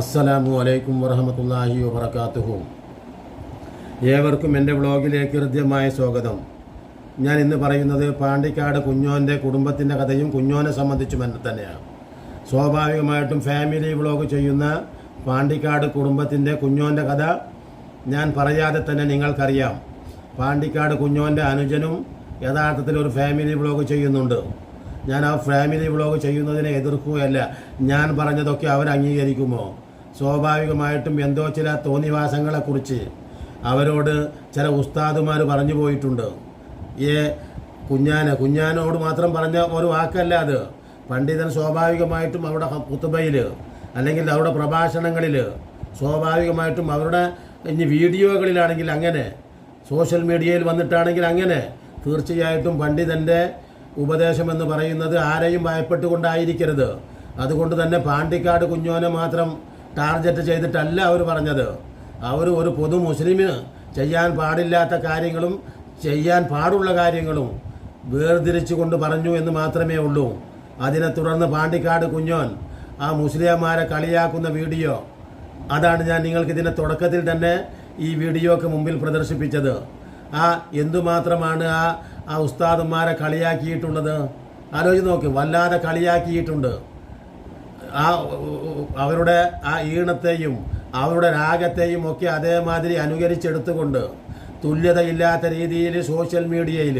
അസ്സലാമു അലൈക്കും വറഹമത്തല്ലാഹി വബർക്കാത്തുഹു ഏവർക്കും എന്റെ വ്ളോഗിലേക്ക് ഹൃദ്യമായ സ്വാഗതം. ഞാൻ ഇന്ന് പറയുന്നത് പാണ്ടിക്കാട് കുഞ്ഞോന്റെ കുടുംബത്തിന്റെ കഥയും കുഞ്ഞോനെ സംബന്ധിച്ചും തന്നെയാണ്. സ്വാഭാവികമായിട്ടും ഫാമിലി വ്ളോഗ് ചെയ്യുന്ന പാണ്ടിക്കാട് കുടുംബത്തിന്റെ കുഞ്ഞോന്റെ കഥ ഞാൻ പറയാതെ തന്നെ നിങ്ങൾക്കറിയാം. പാണ്ടിക്കാട് കുഞ്ഞോന്റെ അനുജനും യഥാർത്ഥത്തിൽ ഒരു ഫാമിലി വ്ളോഗ് ചെയ്യുന്നുണ്ട്. ഞാൻ ആ ഫാമിലി വ്ളോഗ് ചെയ്യുന്നതിനെ എതിർക്കുകയല്ല. ഞാൻ പറഞ്ഞതൊക്കെ അവർ അംഗീകരിക്കുമോ സ്വാഭാവികമായിട്ടും എന്തോ ചില തോന്നിവാസങ്ങളെക്കുറിച്ച് അവരോട് ചില ഉസ്താദുമാർ പറഞ്ഞു പോയിട്ടുണ്ട്. ഏ കുഞ്ഞാന കുഞ്ഞാനോട് മാത്രം പറഞ്ഞ ഒരു വാക്കല്ല അത്. പണ്ഡിതൻ സ്വാഭാവികമായിട്ടും അവിടെ കുത്തുബയിൽ അല്ലെങ്കിൽ അവിടെ പ്രഭാഷണങ്ങളിൽ സ്വാഭാവികമായിട്ടും അവരുടെ ഇനി വീഡിയോകളിലാണെങ്കിൽ അങ്ങനെ സോഷ്യൽ മീഡിയയിൽ വന്നിട്ടാണെങ്കിൽ അങ്ങനെ തീർച്ചയായിട്ടും പണ്ഡിതന്റെ ഉപദേശം എന്ന് പറയുന്നത് ആരെയും ഭയപ്പെട്ടുകൊണ്ടായിരിക്കരുത്. അതുകൊണ്ട് തന്നെ പാണ്ടിക്കാട് കുഞ്ഞോനെ മാത്രം ടാർഗറ്റ് ചെയ്തിട്ടല്ല അവർ പറഞ്ഞത്. അവർ ഒരു പൊതു മുസ്ലിമിന് ചെയ്യാൻ പാടില്ലാത്ത കാര്യങ്ങളും ചെയ്യാൻ പാടുള്ള കാര്യങ്ങളും വേർതിരിച്ചുകൊണ്ട് പറഞ്ഞു എന്ന് മാത്രമേ ഉള്ളൂ. അതിനെ തുടർന്ന് പാണ്ടിക്കാട് കുഞ്ഞോൻ ആ മുസ്ലിംമാരെ കളിയാക്കുന്ന വീഡിയോ. അതാണ് ഞാൻ നിങ്ങൾക്ക് ഇതിന്റെ തുടക്കത്തിൽ തന്നെ ഈ വീഡിയോക്ക് മുമ്പിൽ പ്രദർശിപ്പിച്ചത്. ആ എന്തുമാത്രമാണ് ആ ആ ഉസ്താദന്മാരെ കളിയാക്കിയിട്ടുള്ളത്? ആലോചിച്ച് നോക്ക് വല്ലാതെ കളിയാക്കിയിട്ടുണ്ട്. ആ അവരുടെ ആ ഈണത്തെയും അവരുടെ രാഗത്തെയും ഒക്കെ അതേമാതിരി അനുകരിച്ചെടുത്തുകൊണ്ട് തുല്യതയില്ലാത്ത രീതിയിൽ സോഷ്യൽ മീഡിയയിൽ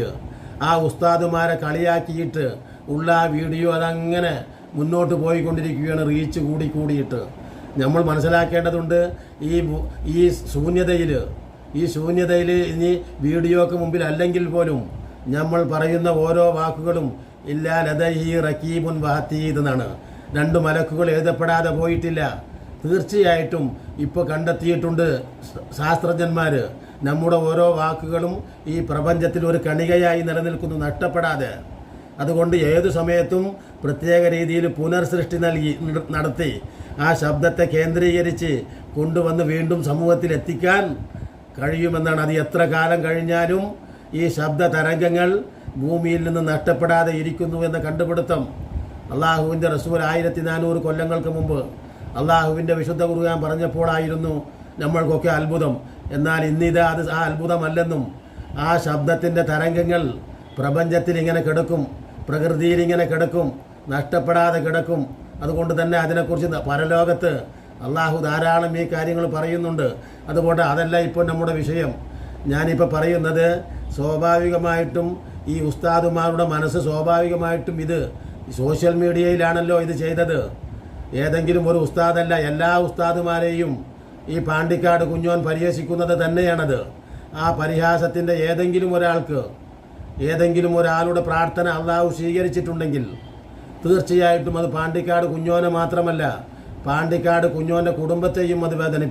ആ ഉസ്താദുമാരെ കളിയാക്കിയിട്ട് ഉള്ള ആ വീഡിയോ അതങ്ങനെ മുന്നോട്ട് പോയിക്കൊണ്ടിരിക്കുകയാണ് റീച്ച് കൂടി കൂടിയിട്ട് നമ്മൾ മനസ്സിലാക്കേണ്ടതുണ്ട് ഈ ഈ ശൂന്യതയിൽ ഈ ശൂന്യതയിൽ ഇനി വീഡിയോക്ക് മുമ്പിൽ അല്ലെങ്കിൽ പോലും നമ്മൾ പറയുന്ന ഓരോ വാക്കുകളും ഇല്ലാ ലതഹി റക്കീബുൻ വഹത്തീദ് എന്നാണ്. രണ്ട് മലക്കുകൾ എഴുതപ്പെടാതെ പോയിട്ടില്ല. തീർച്ചയായിട്ടും ഇപ്പോൾ കണ്ടെത്തിയിട്ടുണ്ട് ശാസ്ത്രജ്ഞന്മാർ നമ്മുടെ ഓരോ വാക്കുകളും ഈ പ്രപഞ്ചത്തിൽ ഒരു കണികയായി നിലനിൽക്കുന്നു നഷ്ടപ്പെടാതെ. അതുകൊണ്ട് ഏതു സമയത്തും പ്രത്യേക രീതിയിൽ പുനർസൃഷ്ടി നൽകി നടത്തി ആ ശബ്ദത്തെ കേന്ദ്രീകരിച്ച് കൊണ്ടുവന്ന് വീണ്ടും സമൂഹത്തിൽ എത്തിക്കാൻ കഴിയുമെന്നാണ്. അത് എത്ര കാലം കഴിഞ്ഞാലും ഈ ശബ്ദ തരംഗങ്ങൾ ഭൂമിയിൽ നിന്ന് നഷ്ടപ്പെടാതെ ഇരിക്കുന്നു എന്ന കണ്ടുപിടുത്തം. അള്ളാഹുവിന്റെ റസൂൽ ആയിരത്തി നാനൂറ് കൊല്ലങ്ങൾക്ക് മുമ്പ് അള്ളാഹുവിന്റെ വിശുദ്ധ കുറുകാൻ പറഞ്ഞപ്പോഴായിരുന്നു നമ്മൾക്കൊക്കെ അത്ഭുതം. എന്നാൽ ഇന്നിത് അത് ആ അത്ഭുതമല്ലെന്നും ആ ശബ്ദത്തിന്റെ തരംഗങ്ങൾ പ്രപഞ്ചത്തിൽ ഇങ്ങനെ കിടക്കും പ്രകൃതിയിൽ ഇങ്ങനെ കിടക്കും നഷ്ടപ്പെടാതെ കിടക്കും. അതുകൊണ്ട് തന്നെ അതിനെക്കുറിച്ച് പരലോകത്ത് അള്ളാഹു ധാരാളം ഈ കാര്യങ്ങൾ പറയുന്നുണ്ട്. അതുകൊണ്ട് അതല്ല ഇപ്പോൾ നമ്മുടെ വിഷയം. ഞാനിപ്പോൾ പറയുന്നത് സ്വാഭാവികമായിട്ടും ഈ ഉസ്താദുമാരുടെ മനസ്സ് സ്വാഭാവികമായിട്ടും ഇത് സോഷ്യൽ മീഡിയയിലാണല്ലോ ഇത് ചെയ്തത്. ഏതെങ്കിലും ഒരു ഉസ്താദല്ല എല്ലാ ഉസ്താദുമാരെയും ഈ പാണ്ടിക്കാട് കുഞ്ഞോൻ പരിഹസിക്കുന്നത് തന്നെയാണത്. ആ പരിഹാസത്തിന്റെ ഏതെങ്കിലും ഒരാൾക്ക് ഏതെങ്കിലും ഒരാളുടെ പ്രാർത്ഥന അള്ളാഹു സ്വീകരിച്ചിട്ടുണ്ടെങ്കിൽ തീർച്ചയായിട്ടും അത് പാണ്ടിക്കാട് കുഞ്ഞോനെ മാത്രമല്ല പാണ്ടിക്കാട് കുഞ്ഞോന്റെ കുടുംബത്തെയും അത് വേദനി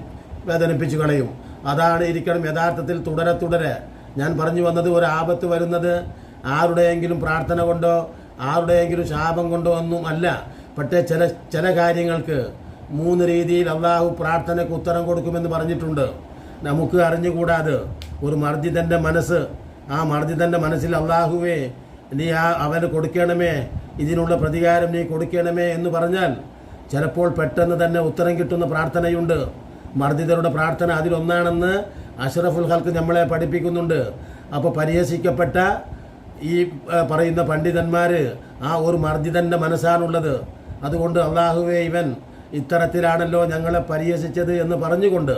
വേദനിപ്പിച്ചു കളയും. അതാണ് ഇരിക്കണം യഥാർത്ഥത്തിൽ തുടരെ തുടരെ. ഞാൻ പറഞ്ഞു വന്നത് ഒരു ആപത്ത് വരുന്നത് ആരുടെയെങ്കിലും പ്രാർത്ഥന കൊണ്ടോ ആരുടെയെങ്കിലും ശാപം കൊണ്ടോ ഒന്നും അല്ല. പക്ഷേ ചില ചില കാര്യങ്ങൾക്ക് മൂന്ന് രീതിയിൽ അള്ളാഹു പ്രാർത്ഥനയ്ക്ക് ഉത്തരം കൊടുക്കുമെന്ന് പറഞ്ഞിട്ടുണ്ട്. നമുക്ക് അറിഞ്ഞുകൂടാതെ ഒരു മർജിതന്റെ മനസ്സ് ആ മർജിതന്റെ മനസ്സിൽ അള്ളാഹുവേ നീ ആ അവന് കൊടുക്കണമേ ഇതിനുള്ള പ്രതികാരം നീ കൊടുക്കണമേ എന്ന് പറഞ്ഞാൽ ചിലപ്പോൾ പെട്ടെന്ന് തന്നെ ഉത്തരം കിട്ടുന്ന പ്രാർത്ഥനയുണ്ട്. മർജിതരുടെ പ്രാർത്ഥന അതിലൊന്നാണെന്ന് അഷറഫുൽ ഹൽക്ക് നമ്മളെ പഠിപ്പിക്കുന്നുണ്ട്. അപ്പോൾ പരിഹസിക്കപ്പെട്ട ഈ പറയുന്ന പണ്ഡിതന്മാർ ആ ഒരു മർജിതന്റെ മനസ്സാണുള്ളത്. അതുകൊണ്ട് അള്ളാഹുവേ ഇവൻ ഇത്തരത്തിലാണല്ലോ ഞങ്ങളെ പരിഹസിച്ചത് എന്ന് പറഞ്ഞുകൊണ്ട്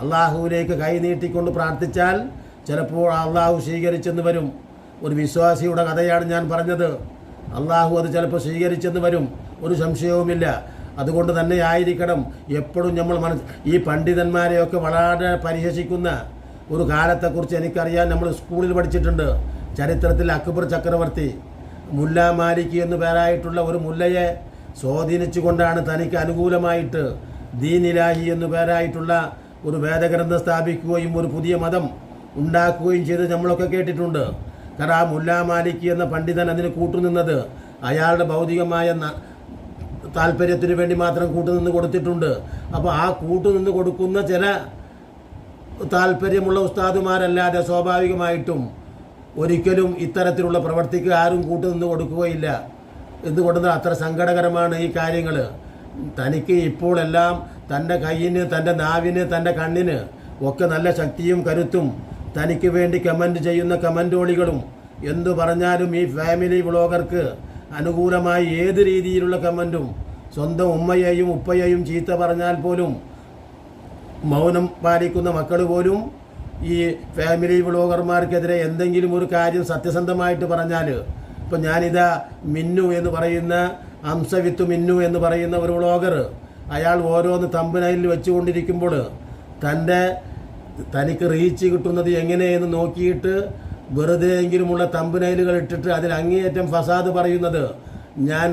അള്ളാഹുവിലേക്ക് കൈ നീട്ടിക്കൊണ്ട് പ്രാർത്ഥിച്ചാൽ ചിലപ്പോൾ അള്ളാഹു സ്വീകരിച്ചെന്ന് വരും. ഒരു വിശ്വാസിയുടെ കഥയാണ് ഞാൻ പറഞ്ഞത്. അള്ളാഹു അത് ചിലപ്പോൾ സ്വീകരിച്ചെന്ന് വരും. ഒരു സംശയവുമില്ല. അതുകൊണ്ട് തന്നെ ആയിരിക്കണം എപ്പോഴും നമ്മൾ മനസ്സ് ഈ പണ്ഡിതന്മാരെയൊക്കെ വളരെ പരിഹസിക്കുന്ന ഒരു കാലത്തെക്കുറിച്ച് എനിക്കറിയാൻ നമ്മൾ സ്കൂളിൽ പഠിച്ചിട്ടുണ്ട്. ചരിത്രത്തിൽ അക്ബർ ചക്രവർത്തി മുല്ല മാലിക് എന്നു പേരായിട്ടുള്ള ഒരു മുല്ലയെ സ്വാധീനിച്ചുകൊണ്ടാണ് തനിക്ക് അനുകൂലമായിട്ട് ദീനിലാഹി എന്നു പേരായിട്ടുള്ള ഒരു വേദഗ്രന്ഥം സ്ഥാപിക്കുകയും ഒരു പുതിയ മതം ഉണ്ടാക്കുകയും ചെയ്ത് നമ്മളൊക്കെ കേട്ടിട്ടുണ്ട്. കാരണം ആ മുല്ല മാലിക് എന്ന പണ്ഡിതൻ അതിന് കൂട്ടുനിന്നത് അയാളുടെ ഭൗതികമായ താല്പര്യത്തിന് വേണ്ടി മാത്രം കൂട്ടുനിന്ന് കൊടുത്തിട്ടുണ്ട്. അപ്പോൾ ആ കൂട്ടുനിന്ന് കൊടുക്കുന്ന ചില താല്പര്യമുള്ള ഉസ്താദുമാരല്ലാതെ സ്വാഭാവികമായിട്ടും ഒരിക്കലും ഇത്തരത്തിലുള്ള പ്രവർത്തിക്ക് ആരും കൂട്ടുനിന്ന് കൊടുക്കുകയില്ല. എന്തുകൊണ്ടെന്ന് അത്ര സങ്കടകരമാണ് ഈ കാര്യങ്ങൾ. തനിക്ക് ഇപ്പോഴെല്ലാം തന്റെ കയ്യിന് തന്റെ നാവിന് തന്റെ കണ്ണിന് ഒക്കെ നല്ല ശക്തിയും കരുത്തും തനിക്ക് വേണ്ടി കമന്റ് ചെയ്യുന്ന കമന്റോളികളും എന്തു പറഞ്ഞാലും ഈ ഫാമിലി വ്ളോഗർക്ക് അനുകൂലമായി ഏത് രീതിയിലുള്ള കമന്റും സ്വന്തം ഉമ്മയെയും ഉപ്പയെയും ചീത്ത പറഞ്ഞാൽ പോലും മൗനം പാലിക്കുന്ന മക്കൾ പോലും ഈ ഫാമിലി വ്ളോഗർമാർക്കെതിരെ എന്തെങ്കിലും ഒരു കാര്യം സത്യസന്ധമായിട്ട് പറഞ്ഞാൽ ഇപ്പം ഞാനിതാ മിന്നു എന്ന് പറയുന്ന അംസവിത്ത് മിന്നു എന്ന് പറയുന്ന ഒരു വ്ളോഗർ അയാൾ ഓരോന്ന് തമ്പനയിൽ വെച്ചുകൊണ്ടിരിക്കുമ്പോൾ തന്റെ തനിക്ക് റീച്ച് കിട്ടുന്നത് എങ്ങനെയെന്ന് നോക്കിയിട്ട് വെറുതെ എങ്കിലുമുള്ള തമ്പനയിലുകൾ ഇട്ടിട്ട് അതിൽ അങ്ങേയറ്റം ഫസാദ് പറയുന്നത് ഞാൻ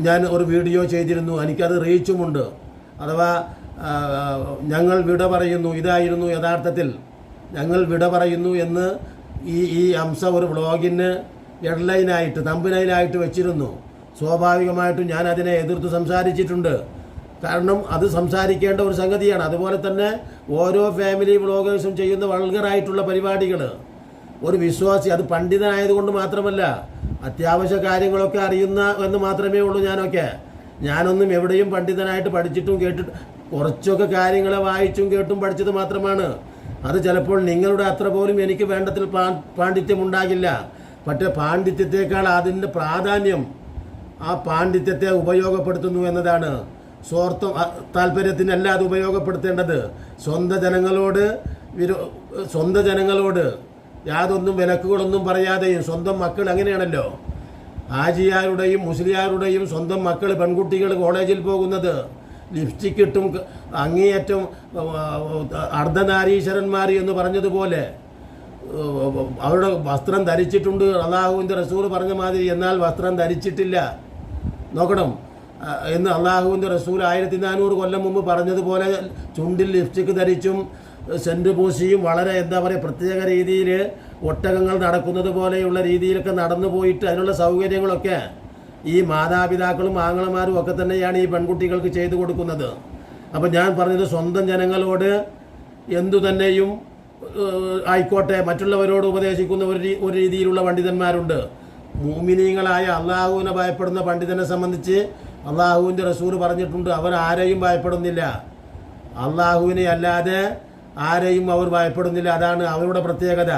ഞാൻ ഒരു വീഡിയോ ചെയ്തിരുന്നു എനിക്കത് റീച്ചുമുണ്ട്. അഥവാ ഞങ്ങൾ വിട പറയുന്നു ഇതായിരുന്നു യഥാർത്ഥത്തിൽ. ഞങ്ങൾ വിട പറയുന്നു എന്ന് ഈ ഈ അംശ ഒരു വ്ളോഗിന് ഹെഡ്ലൈനായിട്ട് തമ്പിലൈനായിട്ട് വെച്ചിരുന്നു. സ്വാഭാവികമായിട്ടും ഞാൻ അതിനെ എതിർത്ത് സംസാരിച്ചിട്ടുണ്ട്. കാരണം അത് സംസാരിക്കേണ്ട ഒരു സംഗതിയാണ്. അതുപോലെ തന്നെ ഓരോ ഫാമിലി ബ്ലോഗേഴ്സും ചെയ്യുന്ന വൾഗറായിട്ടുള്ള പരിപാടികൾ. ഒരു വിശ്വാസി അത് പണ്ഡിതനായതുകൊണ്ട് മാത്രമല്ല അത്യാവശ്യ കാര്യങ്ങളൊക്കെ അറിയുന്ന എന്ന് മാത്രമേ ഉള്ളൂ ഞാനൊക്കെ. ഞാനൊന്നും എവിടെയും പണ്ഡിതനായിട്ട് പഠിച്ചിട്ടും കേട്ടിട്ട് കുറച്ചൊക്കെ കാര്യങ്ങളെ വായിച്ചും കേട്ടും പഠിച്ചത് മാത്രമാണ്. അത് ചിലപ്പോൾ നിങ്ങളുടെ അത്ര പോലും എനിക്ക് വേണ്ടത്തിൽ പാണ്ഡിത്യം ഉണ്ടാകില്ല. പക്ഷേ പാണ്ഡിത്യത്തെക്കാൾ അതിന്റെ പ്രാധാന്യം ആ പാണ്ഡിത്യത്തെ ഉപയോഗപ്പെടുത്തുന്നു എന്നതാണ്. സ്വാർത്ഥം താല്പര്യത്തിനല്ല അത് ഉപയോഗപ്പെടുത്തേണ്ടത്. സ്വന്തം ജനങ്ങളോട് വിരോ സ്വന്തം ജനങ്ങളോട് യാതൊന്നും വിലക്കുകളൊന്നും പറയാതെയും സ്വന്തം മക്കൾ അങ്ങനെയാണല്ലോ. ആജിയാരുടെയും മുസ്ലിയാരുടെയും സ്വന്തം മക്കൾ പെൺകുട്ടികൾ കോളേജിൽ പോകുന്നത് ലിപ്സ്റ്റിക് ഇട്ടും ക- അങ്ങേയറ്റം അർദ്ധനാരീശ്വരന്മാർ എന്ന് പറഞ്ഞതുപോലെ അവരുടെ വസ്ത്രം ധരിച്ചിട്ടുണ്ട്. അള്ളാഹുവിന്റെ റസൂൽ പറഞ്ഞ മാതിരി എന്നാൽ വസ്ത്രം ധരിച്ചിട്ടില്ല. നോക്കണം. എന്ന് അള്ളാഹുവിന്റെ റസൂൽ ആയിരത്തി നാനൂറ് കൊല്ലം മുമ്പ് പറഞ്ഞതുപോലെ ചുണ്ടിൽ ലിപ്സ്റ്റിക്ക് ധരിച്ചും സെന്റ് പൂശിയും വളരെ എന്താ പറയുക പ്രത്യേക രീതിയിൽ ഒട്ടകങ്ങൾ നടക്കുന്നത് പോലെയുള്ള രീതിയിലൊക്കെ നടന്നു പോയിട്ട് അതിനുള്ള സൗകര്യങ്ങളൊക്കെ ഈ മാതാപിതാക്കളും ആങ്ങളമാരും ഒക്കെ തന്നെയാണ് ഈ പെൺകുട്ടികൾക്ക് ചെയ്തു കൊടുക്കുന്നത്. അപ്പം ഞാൻ പറഞ്ഞത് സ്വന്തം ജനങ്ങളോട് എന്തു തന്നെയും ആയിക്കോട്ടെ മറ്റുള്ളവരോട് ഉപദേശിക്കുന്ന ഒരു ഒരു രീതിയിലുള്ള പണ്ഡിതന്മാരുണ്ട്. മൂമിനീങ്ങളായ അള്ളാഹുവിനെ ഭയപ്പെടുന്ന പണ്ഡിതനെ സംബന്ധിച്ച് അള്ളാഹുവിന്റെ റസൂർ പറഞ്ഞിട്ടുണ്ട് അവർ ആരെയും ഭയപ്പെടുന്നില്ല. അള്ളാഹുവിനെ അല്ലാതെ ആരെയും അവർ ഭയപ്പെടുന്നില്ല. അതാണ് അവരുടെ പ്രത്യേകത.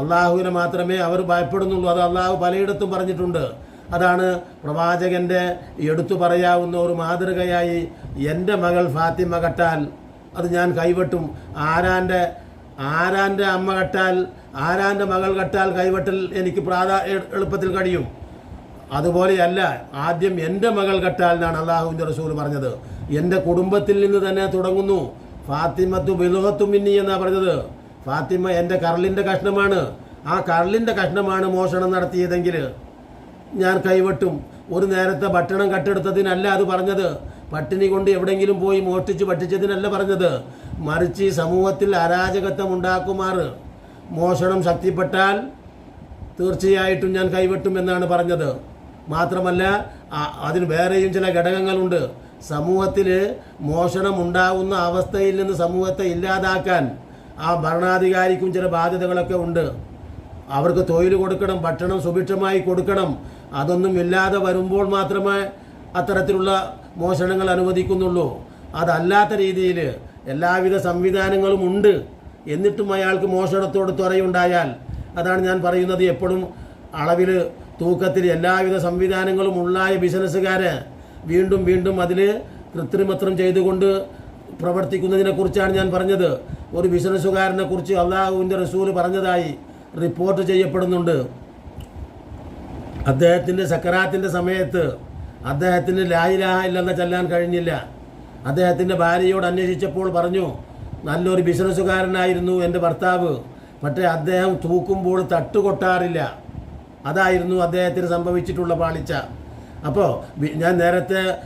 അള്ളാഹുവിനെ മാത്രമേ അവർ ഭയപ്പെടുന്നുള്ളൂ. അത് അള്ളാഹു പലയിടത്തും പറഞ്ഞിട്ടുണ്ട്. അതാണ് പ്രവാചകന്റെ എടുത്തു പറയാവുന്ന ഒരു മാതൃകയായി എന്റെ മകൾ ഫാത്തിമ കട്ടാൽ അത് ഞാൻ കൈവെട്ടും. ആരാന്റെ ആരാന്റെ അമ്മ കട്ടാൽ ആരാന്റെ മകൾ കട്ടാൽ കൈവെട്ടൽ എനിക്ക് പ്രാധാ എളുപ്പത്തിൽ കഴിയും. അതുപോലെയല്ല ആദ്യം എന്റെ മകൾ കട്ടാൽ എന്നാണ് അള്ളാഹുവിന്റെ റസൂൽ പറഞ്ഞത്. എന്റെ കുടുംബത്തിൽ നിന്ന് തന്നെ തുടങ്ങുന്നു. ഫാത്തിമത്തു ബിലുഹത്തു മിന്നി എന്നാണ് പറഞ്ഞത്. ഫാത്തിമ എന്റെ കരളിന്റെ കഷ്ണമാണ്. ആ കരളിന്റെ കഷ്ണമാണ് മോഷണം നടത്തിയതെങ്കിൽ ഞാൻ കൈവെട്ടും. ഒരു നേരത്തെ ഭക്ഷണം കട്ടെടുത്തതിനല്ല അത് പറഞ്ഞത്. പട്ടിണി കൊണ്ട് എവിടെയെങ്കിലും പോയി മോഷ്ടിച്ച് പറ്റിച്ചതിനല്ല പറഞ്ഞത്. മറിച്ച് സമൂഹത്തിൽ അരാജകത്വം ഉണ്ടാക്കുമാറ് മോഷണം ശക്തിപ്പെട്ടാൽ തീർച്ചയായിട്ടും ഞാൻ കൈവെട്ടും എന്നാണ് പറഞ്ഞത്. മാത്രമല്ല അതിന് വേറെയും ചില ഘടകങ്ങളുണ്ട്. സമൂഹത്തിൽ മോഷണം ഉണ്ടാകുന്ന അവസ്ഥയിൽ നിന്ന് സമൂഹത്തെ ഇല്ലാതാക്കാൻ ആ ഭരണാധികാരിക്കും ചില ബാധ്യതകളൊക്കെ ഉണ്ട്. അവർക്ക് തൊഴിൽ കൊടുക്കണം ഭക്ഷണം സുഭിക്ഷമായി കൊടുക്കണം അതൊന്നും ഇല്ലാതെ വരുമ്പോൾ മാത്രമേ അത്തരത്തിലുള്ള മോഷണങ്ങൾ അനുവദിക്കുന്നുള്ളൂ. അതല്ലാത്ത രീതിയിൽ എല്ലാവിധ സംവിധാനങ്ങളും ഉണ്ട്. എന്നിട്ടും അയാൾക്ക് മോഷണത്തോട് ത്വരയുണ്ടായാൽ അതാണ് ഞാൻ പറയുന്നത് എപ്പോഴും അളവിൽ തൂക്കത്തിൽ എല്ലാവിധ സംവിധാനങ്ങളും ഉള്ളായ ബിസിനസ്സുകാരെ വീണ്ടും വീണ്ടും അതിൽ കൃത്രിമത്രം ചെയ്തുകൊണ്ട് പ്രവർത്തിക്കുന്നതിനെക്കുറിച്ചാണ് ഞാൻ പറഞ്ഞത്. ഒരു ബിസിനസ്സുകാരനെ കുറിച്ച് അള്ളാഹുവിന്റെ റസൂൽ പറഞ്ഞതായി റിപ്പോർട്ട് ചെയ്യപ്പെടുന്നുണ്ട്. അദ്ദേഹത്തിന്റെ സക്കറാത്തിന്റെ സമയത്ത് അദ്ദേഹത്തിന് ലായിലാഹ ഇല്ലെന്ന് ചെല്ലാൻ കഴിഞ്ഞില്ല. അദ്ദേഹത്തിന്റെ ഭാര്യയോട് അന്വേഷിച്ചപ്പോൾ പറഞ്ഞു നല്ലൊരു ബിസിനസ്സുകാരനായിരുന്നു എന്റെ ഭർത്താവ്. പക്ഷേ അദ്ദേഹം തൂക്കുമ്പോൾ തട്ടുകൊട്ടാറില്ല. അതായിരുന്നു അദ്ദേഹത്തിന് സംഭവിച്ചിട്ടുള്ള പാളിച്ച. അപ്പോൾ ഞാൻ നേരത്തെ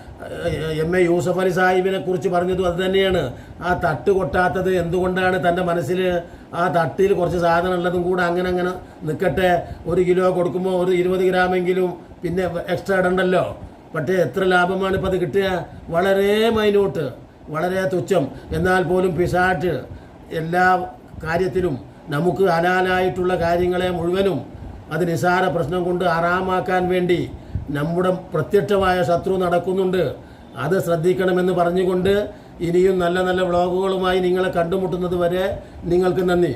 എം എ യൂസഫ് അലി സാഹിബിനെ കുറിച്ച് പറഞ്ഞതും അത് തന്നെയാണ്. ആ തട്ട് കൊട്ടാത്തത് എന്തുകൊണ്ടാണ് തന്റെ മനസ്സിൽ ആ തട്ടിയിൽ കുറച്ച് സാധനം ഉള്ളതും കൂടെ അങ്ങനെ അങ്ങനെ നിൽക്കട്ടെ ഒരു കിലോ കൊടുക്കുമ്പോൾ ഒരു ഇരുപത് ഗ്രാമെങ്കിലും പിന്നെ എക്സ്ട്രാ ഇടണ്ടല്ലോ. പക്ഷേ എത്ര ലാഭമാണ് ഇപ്പോൾ അത് കിട്ടുക? വളരെ മൈന്യൂട്ട് വളരെ തുച്ഛം. എന്നാൽ പോലും പിശാറ്റ് എല്ലാ കാര്യത്തിലും നമുക്ക് ഹലാലായിട്ടുള്ള കാര്യങ്ങളെ മുഴുവനും അത് നിസാര പ്രശ്നം കൊണ്ട് ആറാമാക്കാൻ വേണ്ടി നമ്മുടെ പ്രത്യക്ഷമായ ശത്രു നടക്കുന്നുണ്ട്. അത് ശ്രദ്ധിക്കണമെന്ന് പറഞ്ഞുകൊണ്ട് ഇനിയും നല്ല നല്ല വ്ളോഗുകളുമായി നിങ്ങളെ കണ്ടുമുട്ടുന്നത് വരെ നിങ്ങൾക്ക് നന്ദി.